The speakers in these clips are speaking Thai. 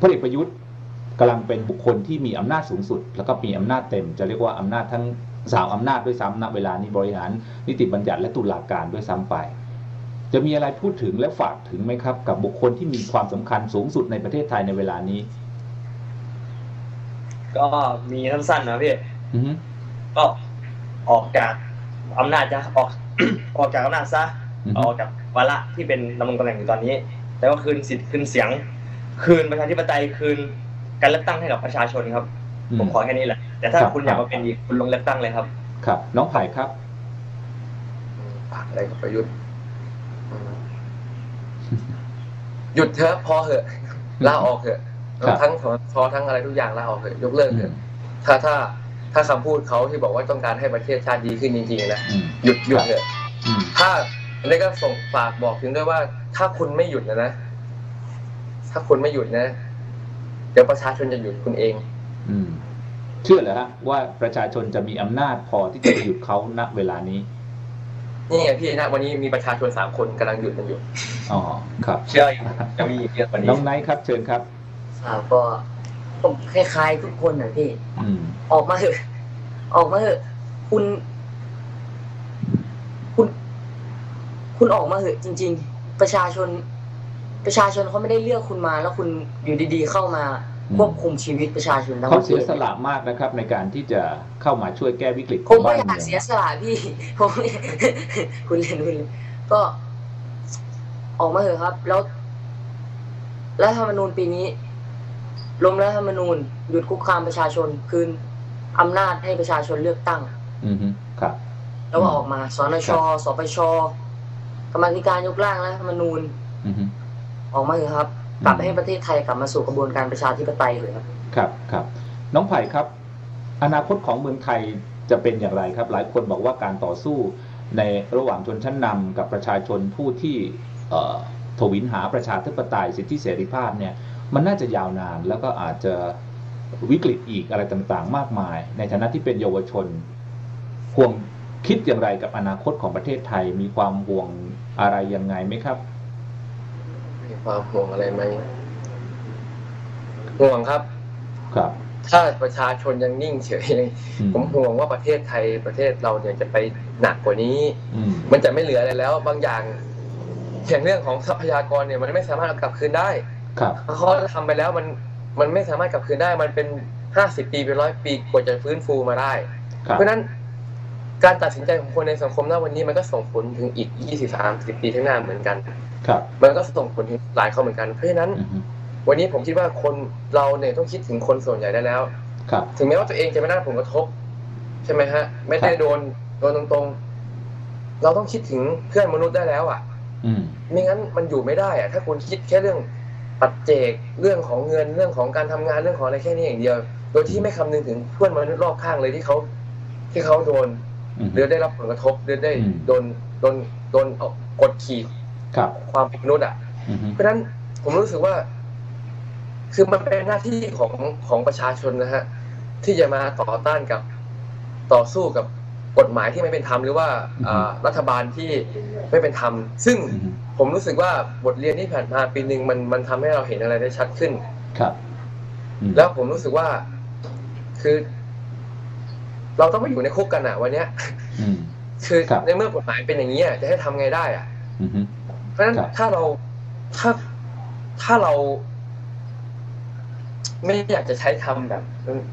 พลเอกประยุทธ์กำลังเป็นบุคคลที่มีอำนาจสูงสุด แล้วก็มีอำนาจเต็ม จะเรียกว่าอำนาจทั้งสามอำนาจด้วยซ้ำณเวลานี้บริหารนิติบัญญัติและตุลาการด้วยซ้ำไป จะมีอะไรพูดถึงและฝากถึงไหมครับ กับบุคคลที่มีความสำคัญสูงสุดในประเทศไทยในเวลานี้ ก็มีสั้นๆนะพี่อือฮึก็ออกจากอำนาจจะออกออกจากอำนาจซะอืออฮึอกจากวาระที่เป็นดำรงตำแหน่งอยู่ตอนนี้แต่ว่าคืนสิทธิ์คืนเสียง คืนประชาธิปไตยคืนการเลือกตั้งให้กับประชาชนครับ ผมขอแค่นี้แหละ แต่ถ้าครับคุณอยากมาเป็นอีกคุณลงเลือกตั้งเลยครับ ครับ น้องไผ่ครับฝากอะไรกับประยุทธ์อืมหยุดเถอะพอเหอะลาออกเถอะครับทั้งสชทั้งอะไรทุกอย่างลาออกเถอะยกเลิกเถอะถ้าถ้าถ้าคำพูดเขาที่บอกว่าต้องการให้ประเทศชาติดีขึ้นจริงๆนะอืมหยุดหยุดเถอะอืมถ้าอันนี้ก็ส่งฝากบอกถึงด้วยว่า ถ้าคุณไม่หยุดนะนะ ถ้าคุณไม่หยุดนะ เดี๋ยวประชาชนจะหยุดคุณเอง อืม เชื่อเหรอฮะว่าประชาชนจะมีอำนาจพอที่จะหยุดเขาณเวลานี้นี่ไงพี่นะวันนี้มีประชาชนสามคนกำลังหยุดมันอยู่อ๋อครับเชื่ออีกจะมีอีกเยอะกว่านี้น้องไนท์ครับ เชิญครับครับก็ผมคล้ายๆทุกคนนะพี่อืมออกมาเถอะออกมาเถอะคุณ คุณ คุณออกมาเถอะจริง ๆ ประชาชน ประชาชนเขาไม่ได้เลือกคุณมา แล้วคุณอยู่ดีๆเข้ามาอืมควบคุมชีวิตประชาชนทั้งเขาประเทเสียศสละมากนะครับ ในการที่จะเข้ามาช่วยแก้วิกฤตขผองมก็บ้านอยาเมืกองเสียสละพี่ผมคุณเล่นคุณเล่นก็ออกมาเถอะครับ แล้วรัฐธรรมนูญปีนี้ล้มรัฐธรรมนูญหยุดคุกคามประชาชนคืนอำนาจให้ประชาชนเลือกตั้ง อือฮึครับ แล้วก็ออกมาสนชสปชกรรมาธิการยกร่างรัฐธรรมนูญ อื อฮึออกมาเถอะครับ กลับให้ประเทศไทยกลับมาสู่กระบวนการประชาธิปไตยเลยครับ ครับครับ น้องไผ่ครับ อนาคตของเมืองไทยจะเป็นอย่างไรครับ หลายคนบอกว่าการต่อสู้ในระหว่างชนชั้นนำกับประชาชนผู้ที่เอ่อทวินหาประชาธิปไตยสิทธิเสรีภาพเนี่ย มันน่าจะยาวนานแล้วก็อาจจะวิกฤตอีกอะไรต่างๆ มากมาย ในฐานะที่เป็นเยาวชนห่วงคิดอย่างไรกับอนาคตของประเทศไทยมีความห่วงอะไรยังไงไหมครับมี ความห่วงอะไรไหมห่วงครับ ครับ ถ้าประชาชนยังนิ่งเฉยอืมผมห่วงว่าประเทศไทยประเทศเราเนี่ยจะไปหนักกว่านี้อืมมันจะไม่เหลืออะไรแล้ว บางอย่างอย่างเรื่องของทรัพยากรเนี่ย มันไม่สามารถเอากลับคืนได้ครับเขาทำไปแล้วมันมันไม่สามารถกลับคืนได้ มันเป็นห้าสิบปีเป็นร้อยปีกว่าจะฟื้นฟูมาได้ครับเพราะฉะนั้นการตัดสินใจของคนในสังคมณวันนี้มันก็ส่งผลถึงอีกยี่สิบสามสิบปีข้างหน้าเหมือนกัน ครับมันก็ส่งผลถึงหลายคนเหมือนกัน เพราะฉะนั้นอือฮึวันนี้ผมคิดว่าคนเราเนี่ยต้องคิดถึงคนส่วนใหญ่ได้แล้ว ครับ ถึงแม้ว่าตัวเองจะไม่ได้รับผลกระทบ ใช่ไหมฮะ ไม่ได้โดนโดนตรงๆ เราต้องคิดถึงเพื่อนมนุษย์ได้แล้วอะอืมไม่งั้นมันอยู่ไม่ได้อะถ้าคุณคิดแค่เรื่องปัจเจกเรื่องของเงินเรื่องของการทำงานเรื่องของอะไรแค่นี้อย่างเดียว โดยที่ไม่คำนึงถึงเพื่อนมนุษย์รอบข้างเลยที่เขาที่เขาโดนอืมหรือได้รับผลกระทบหรือได้อืมโดนโดนโดนเอากดขี่ ครับความเป็นมนุษย์อะอือฮึเพราะฉะนั้นผมรู้สึกว่า คือมันเป็นหน้าที่ของของประชาชนนะฮะ ที่จะมาต่อต้านกับต่อสู้กับกฎหมายที่ไม่เป็นธรรมหรือว่าอ่ารัฐบาลที่ไม่เป็นธรรม ซึ่งอือฮึผมรู้สึกว่าบทเรียนที่ผ่านมาปีหนึ่งมันมันทำให้เราเห็นอะไรได้ชัดขึ้น ครับอืมแล้วผมรู้สึกว่าคือ เราต้องไปอยู่ในคุกกันอะวันเนี้ยอืมคือครับในเมื่อกฎหมายเป็นอย่างนี้อะจะให้ทำไงได้อะอือฮึ เพราะฉะนั้นครับถ้าเราถ้าถ้าเรา ไม่อยากจะใช้คำแบบ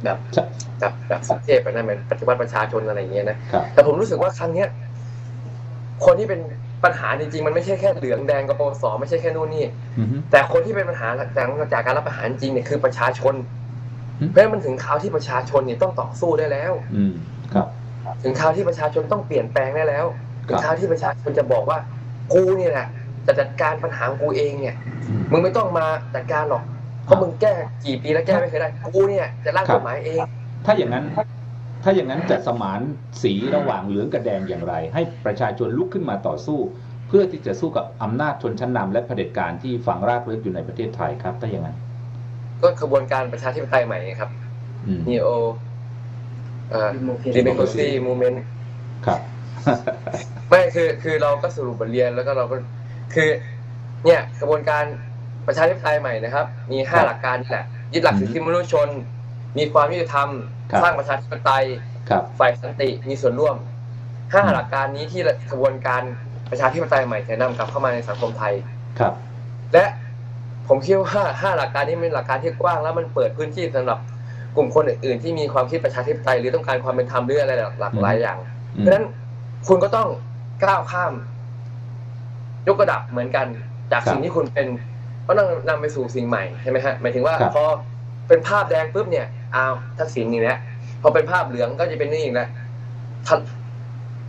แบบใช่แบบแบบสุเทพไปนะเหมือนปฏิวัติประชาชนอะไรอย่างเงี้ยนะครับแต่ผมรู้สึกว่าครั้งเนี้ยคนที่เป็นปัญหาจริงๆมันไม่ใช่แค่เหลืองแดงกับปสไม่ใช่แค่นู่นนี่อือฮึแต่คนที่เป็นปัญหาจากจากการรับประหารจริงเนี่ยคือประชาชนอืมเพราะฉะนั้นมันถึงคราวที่ประชาชนเนี่ยต้องต่อสู้ได้แล้ว อืมครับ ถึงคราวที่ประชาชนต้องเปลี่ยนแปลงได้แล้วครับถึงคราวที่ประชาชนจะบอกว่ากูเนี่ยแหละ จะจัดการปัญหาของกูเองเนี่ยอืมมึงไม่ต้องมาจัดการหรอก เพราะมึงแก้กี่ปีแล้วแก้ไม่เคยได้ กูเนี่ยจะร่างครักบฎหมายเอง ถ้าอย่างนั้น ถ้าอย่างนั้นจะสมานสีระหว่างเหลืองกับแดงอย่างไร ให้ประชาชนลุกขึ้นมาต่อสู้ เพื่อที่จะสู้กับอำนาจชนชั้นนำและเผด็จการที่ฝังรากลึกอยู่ในประเทศไทยครับ ถ้าอย่างนั้น ก็ขบวนการประชาธิปไตยใหม่ไงครับอืม neo เอ่อ Democracy democracy movement ครับไม่คือคือเราก็สรุปบทเรียนแล้วก็เราก็ คือเนี่ยกระบวนการประชาธิปไตยใหม่นะครับ มีห้าครับหลักการนี่แหละยึดหลักอืมสิทธิมนุษยชน มีความยุติธรรมครับสร้างประชาธิปไตยครับฝ่ายสันติมีส่วนร่วมห้าอืมหลักการนี้ที่กระบวนการประชาธิปไตยใหม่จะนำกลับเข้ามาในสังคมไทยครับ และผมคิดว่าห้าหลักการนี้เป็นหลักการที่กว้างแล้วมันเปิดพื้นที่สำหรับกลุ่มคนอื่นๆที่มีความคิดประชาธิปไตยหรือต้องการความเป็นธรรมหรืออะไรหลากหลายอย่างอืมเพราะฉะนั้นคุณก็ต้องก้าวข้าม ยกระดับเหมือนกัน จากครับสิ่งที่คุณเป็นก็ต้องนำไปสู่สิ่งใหม่ใช่ไหมฮะหมายถึงว่าครับพอเป็นภาพแดงปุ๊บเนี่ยอ้าวทักษิณนี่แหละพอเป็นภาพเหลืองก็จะเป็นนี่อีกแล้วทัน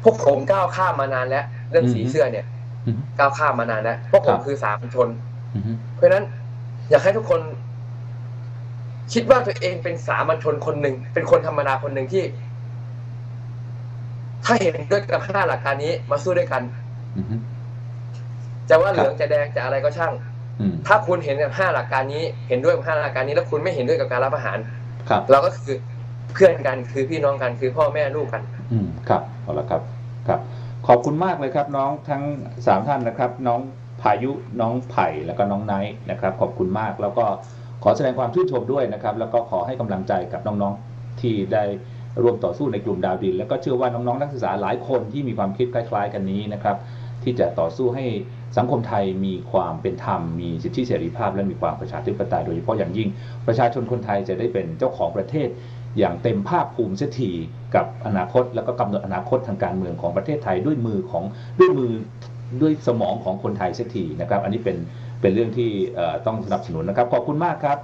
พวกผมก้าวข้ามมานานแล้ว เรื่องสีเสื้อเนี่ยอืมก้าวข้ามมานานแล้วพวกผครัมบคือสามัญชนอืมเพราะฉะนั้น อยากให้ทุกคน คิดว่าตัวเองเป็นสามัญชนคนหนึ่งเป็นคนธรรมดาคนหนึ่งที่ ถ้าเห็นด้วยกับห้าหลักการนี้มาสู้ด้วยกันอืม จะว่าครับเหลืองจะแดงจะอะไรก็ช่างอืมถ้าคุณเห็นกับห้าหลักการนี้ เห็นด้วยกับห้าหลักการนี้แล้วคุณไม่เห็นด้วยกับการรับอาหารครับเราก็คือเพื่อนกันคือพี่น้องกันคือพ่อแม่ลูกกัน อืมครับเอาละครับครับ ขอบคุณมากเลยครับ น้องทั้งสามท่านนะครับ น้องพายุน้องไผ่แล้วก็น้องไนท์นะครับ ขอบคุณมากแล้วก็ขอแสดงความชื่นชมด้วยนะครับ แล้วก็ขอให้กำลังใจกับน้องๆที่ได้ร่วมต่อสู้ในกลุ่มดาวดิน แล้วก็เชื่อว่าน้องๆนักศึกษาหลายคนที่มีความคิดคล้าย ๆ กันนี้นะครับ ที่จะต่อสู้ให้สังคมไทยมีความเป็นธรรม มีสิทธิเสรีภาพ และมีความประชาธิปไตยโดยเฉพาะอย่างยิ่ง ประชาชนคนไทยจะได้เป็นเจ้าของประเทศ อย่างเต็มภาคภูมิเสียทีกับอนาคต แล้วก็กำหนดอนาคตทางการเมืองของประเทศไทยด้วยมือของด้วยมือด้วยสมองของคนไทยเสียทีนะครับ อันนี้เป็นเป็นเรื่องที่ต้องสนับสนุนนะครับขอบคุณมากครับ